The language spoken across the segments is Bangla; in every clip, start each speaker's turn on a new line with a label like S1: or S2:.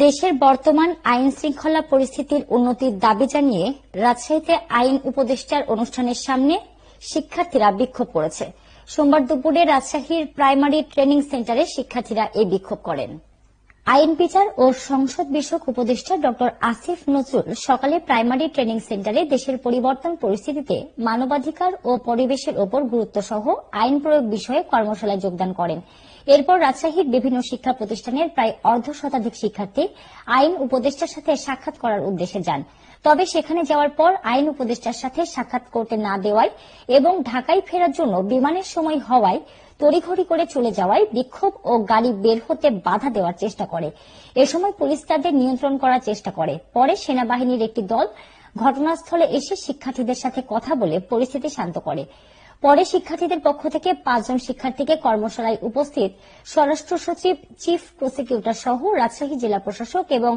S1: দেশের বর্তমান আইন শৃঙ্খলা পরিস্থিতির উন্নতির দাবি জানিয়ে রাজশাহীতে আইন উপদেষ্টার অনুষ্ঠানের সামনে শিক্ষার্থীরা বিক্ষোভ করেছে সোমবার দুপুরে রাজশাহীর প্রাইমারি ট্রেনিং সেন্টারে শিক্ষার্থীরা এই বিক্ষোভ করেন আইন বিচার ও সংসদ বিষয়ক উপদেষ্টা ড আসিফ নজরুল সকালে প্রাইমারি ট্রেনিং সেন্টারে দেশের পরিবর্তন পরিস্থিতিতে মানবাধিকার ও পরিবেশের ওপর গুরুত্ব সহ আইন প্রয়োগ বিষয়ে কর্মশালায় যোগদান করেন এরপর রাজশাহীর বিভিন্ন শিক্ষা প্রতিষ্ঠানের প্রায় অর্ধ শতাধিক শিক্ষার্থী আইন উপদেষ্টার সাথে সাক্ষাৎ করার উদ্দেশ্যে যান তবে সেখানে যাওয়ার পর আইন উপদেষ্টার সাথে সাক্ষাৎ করতে না দেওয়ায় এবং ঢাকায় ফেরার জন্য বিমানের সময় হওয়ায় তড়িঘড়ি করে চলে যাওয়ায় বিক্ষোভ ও গাড়ি বের হতে বাধা দেওয়ার চেষ্টা করে এ সময় পুলিশ তাদের নিয়ন্ত্রণ করার চেষ্টা করে পরে সেনাবাহিনীর একটি দল ঘটনাস্থলে এসে শিক্ষার্থীদের সাথে কথা বলে পরিস্থিতি শান্ত করে পরে শিক্ষার্থীদের পক্ষ থেকে পাঁচজন শিক্ষার্থীকে কর্মশালায় উপস্থিত স্বরাষ্ট্র সচিব চিফ প্রসিকিউটর সহ রাজশাহী জেলা প্রশাসক এবং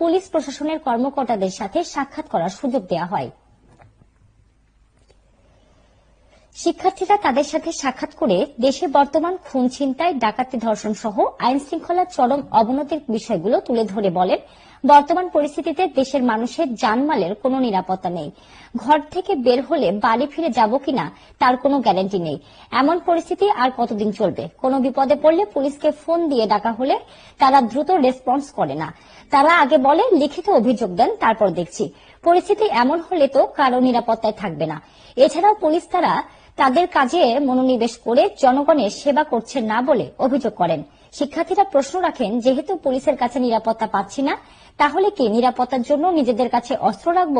S1: পুলিশ প্রশাসনের কর্মকর্তাদের সাথে সাক্ষাৎ করার সুযোগ দেওয়া হয় শিক্ষার্থীরা তাদের সাথে সাক্ষাৎ করে দেশে বর্তমান খুন ছিনতাই ডাকাতি ধর্ষণ সহ আইন শৃঙ্খলার চরম অবনতির বিষয়গুলো তুলে ধরে বলেন বর্তমান পরিস্থিতিতে দেশের মানুষের জানমালের কোন নিরাপত্তা নেই ঘর থেকে বের হলে বাড়ি ফিরে যাব কিনা তার কোনো গ্যারান্টি নেই এমন পরিস্থিতি আর কতদিন চলবে কোন বিপদে পড়লে পুলিশকে ফোন দিয়ে ডাকা হলে তারা দ্রুত রেসপন্স করে না তারা আগে বলে লিখিত অভিযোগ দেন তারপর দেখছি পরিস্থিতি এমন হলে তো কারো নিরাপত্তায় থাকবে না এছাড়াও পুলিশ তারা তাদের কাজে মনোনিবেশ করে জনগণের সেবা করছে না বলে অভিযোগ করেন শিক্ষার্থীরা প্রশ্ন রাখেন যেহেতু পুলিশের কাছে নিরাপত্তা পাচ্ছি না তাহলে কি নিরাপত্তার জন্য নিজেদের কাছে অস্ত্র রাখব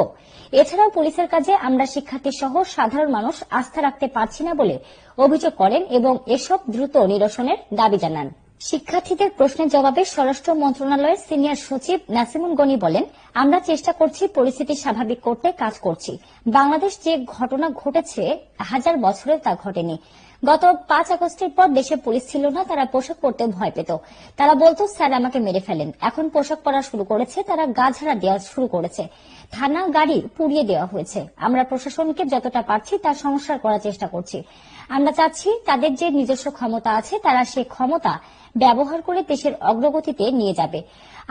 S1: এছাড়াও পুলিশের কাজে আমরা শিক্ষার্থী সহ সাধারণ মানুষ আস্থা রাখতে পারছি না বলে অভিযোগ করেন এবং এসব দ্রুত নিরসনের দাবি জানান শিক্ষার্থীদের প্রশ্নের জবাবে স্বরাষ্ট্র মন্ত্রণালয়ের সিনিয়র সচিব নাসিমুন গনি বলেন আমরা চেষ্টা করছি পরিস্থিতি স্বাভাবিক করতে কাজ করছি বাংলাদেশ যে ঘটনা ঘটেছে হাজার বছরে তা ঘটেনি গত পাঁচ আগস্টের পর দেশে পুলিশ ছিল না তারা পোশাক পরতে ভয় পেত তারা বলতো স্যার আমাকে মেরে ফেলেন এখন পোশাক পরা শুরু করেছে তারা গাঝারা দেওয়া শুরু করেছে থানা গাড়ি পুড়িয়ে দেওয়া হয়েছে আমরা প্রশাসনকে যতটা পারছি তার সংস্কার করার চেষ্টা করছি আমরা চাচ্ছি তাদের যে নিজস্ব ক্ষমতা আছে তারা সেই ক্ষমতা ব্যবহার করে দেশের অগ্রগতিতে নিয়ে যাবে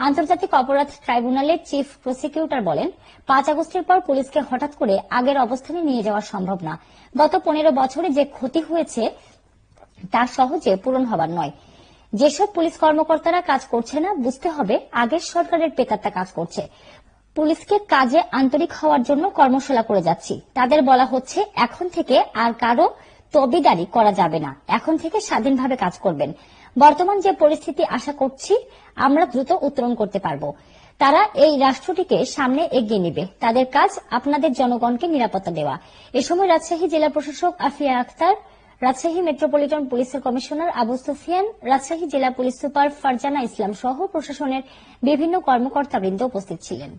S1: আন্তর্জাতিক অপরাধ ট্রাইব্যুনালের চিফ প্রসিকিউটর বলেন পাঁচ আগস্টের পর পুলিশকে হঠাৎ করে আগের অবস্থানে নিয়ে যাওয়া সম্ভব না গত পনেরো বছরে যে ক্ষতি হয়েছে হলে তা সহজে পূরণ হবার নয় যেসব পুলিশ কর্মকর্তারা কাজ করছে না বুঝতে হবে আগের সরকারের বেকারটা কাজ করছে পুলিশকে কাজে আন্তরিক হওয়ার জন্য কর্মশালা করে যাচ্ছি তাদের বলা হচ্ছে এখন থেকে আর কারো তবিদারি করা যাবে না এখন থেকে স্বাধীনভাবে কাজ করবেন বর্তমান যে পরিস্থিতি আশা করছি আমরা দ্রুত উত্তরণ করতে পারব তারা এই রাষ্ট্রটিকে সামনে এগিয়ে নেবে তাদের কাজ আপনাদের জনগণকে নিরাপত্তা দেওয়া এ সময় রাজশাহী জেলা প্রশাসক আফিয়া আখতার রাজশাহী মেট্রোপলিটন পুলিশের কমিশনার আবু সুফিয়ান রাজশাহী জেলা পুলিশ সুপার ফারজানা ইসলাম সহ প্রশাসনের বিভিন্ন কর্মকর্তাবৃন্দ উপস্থিত ছিলেন